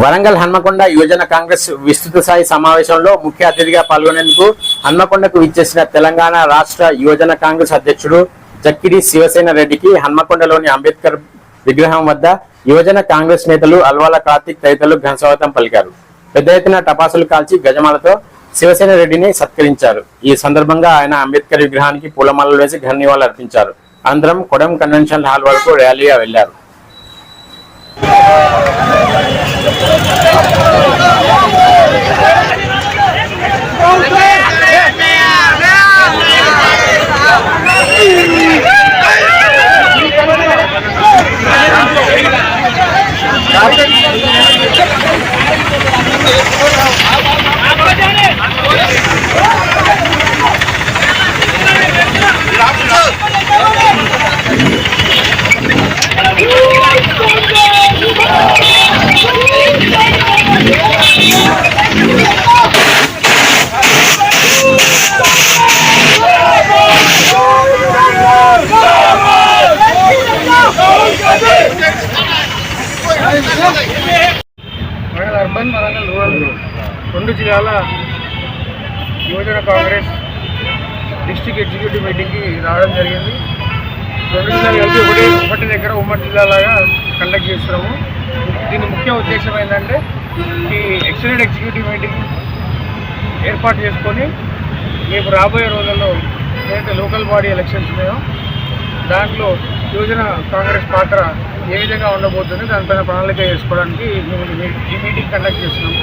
వరంగల్ హన్మకొండ యువజన కాంగ్రెస్ విస్తృత స్థాయి సమావేశంలో ముఖ్య అతిథిగా పాల్గొనేందుకు హన్మకొండకు విచ్చేసిన తెలంగాణ రాష్ట్ర యువజన కాంగ్రెస్ అధ్యక్షుడు జక్కిడి శివసేన రెడ్డికి హన్మకొండలోని అంబేద్కర్ విగ్రహం వద్ద యువజన కాంగ్రెస్ నేతలు అల్వాల కార్తిక్ తదితరులు ఘనస్వాగతం పలికారు. పెద్ద ఎత్తున టపాసులు కాల్చి గజమాలతో శివసేన రెడ్డిని సత్కరించారు. ఈ సందర్భంగా ఆయన అంబేద్కర్ విగ్రహానికి పూలమాలలు వేసి ఘన నివాళులు అర్పించారు. అందరం కొడం కన్వెన్షన్ హాల్ వరకు ర్యాలీగా వెళ్ళారు రెండు జిల్లాల యువజన కాంగ్రెస్ డిస్టిక్ ఎగ్జిక్యూటివ్ మీటింగ్కి రావడం జరిగింది. రెండు జిల్లాలు కలిపి ఒకటి ఒకటి దగ్గర ఉమ్మడి జిల్లాలాగా కండక్ట్ చేస్తున్నాము. దీని ముఖ్య ఉద్దేశం ఏంటంటే ఈ ఎక్సలెంట్ ఎగ్జిక్యూటివ్ మీటింగ్ ఏర్పాటు చేసుకొని రేపు రాబోయే రోజుల్లో ఏదైతే లోకల్ బాడీ ఎలక్షన్స్ ఉన్నాయో దాంట్లో యువజన కాంగ్రెస్ పాత్ర ఏ విధంగా ఉండబోతుంది దానిపైన ప్రణాళిక చేసుకోవడానికి మేము ఈ ఈ మీటింగ్ కండక్ట్ చేస్తున్నాము.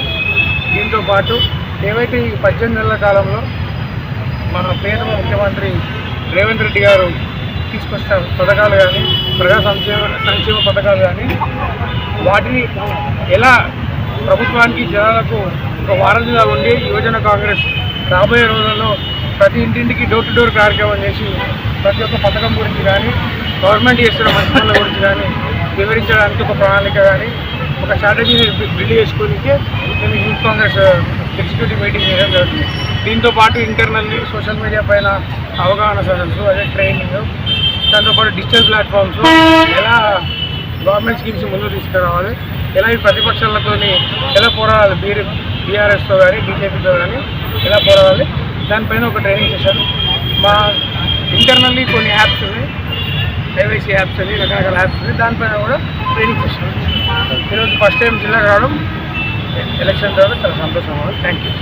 దీంతో పాటు ఏవైతే ఈ పద్దెనిమిది నెలల కాలంలో మన ప్రియతమ ముఖ్యమంత్రి రేవంత్ రెడ్డి గారు తీసుకొచ్చిన పథకాలు కానీ ప్రజా సంక్షేమ సంక్షేమ పథకాలు కానీ వాటిని ఎలా ప్రభుత్వానికి జనాలకు ఒక వారధిగా ఉండి యువజన కాంగ్రెస్ రాబోయే రోజుల్లో ప్రతి ఇంటింటికి డోర్ టు డోర్ కార్యక్రమం చేసి ప్రతి ఒక్క పథకం గురించి కానీ గవర్నమెంట్ చేస్తున్న మంచి గురించి కానీ వివరించడానికి ఒక ప్రణాళిక కానీ ఒక స్ట్రాటజీని బిల్డ్ చేసుకోనికి మేము youth Congress uh, executive meeting చేయడం జరుగుతుంది. దీంతో పాటు ఇంటర్నల్లీ సోషల్ మీడియా పైన అవగాహన సదస్సు అదే ట్రైనింగ్ దాంతోపాటు డిజిటల్ ప్లాట్ఫామ్స్ ఎలా గవర్నమెంట్ స్కీమ్స్ ముందుకు తీసుకురావాలి ఎలా ఈ ప్రతిపక్షాలతో ఎలా పోరాడాలి బీఆర్ బీఆర్ఎస్తో కానీ బీజేపీతో కానీ ఎలా పోరాడాలి దానిపైన ఒక ట్రైనింగ్ సెషన్ మా ఇంటర్నల్లీ కొన్ని యాప్స్ ఉన్నాయి. ఐవైసీ యాప్స్ అని రకరకాల యాప్స్ అని దానిపైన కూడా ట్రైనింగ్ ఇస్తున్నాం ఈరోజు ఫస్ట్ టైం జిల్లా రావడం ఎలక్షన్ తర్వాత చాలా సంతోషం థ్యాంక్ యూ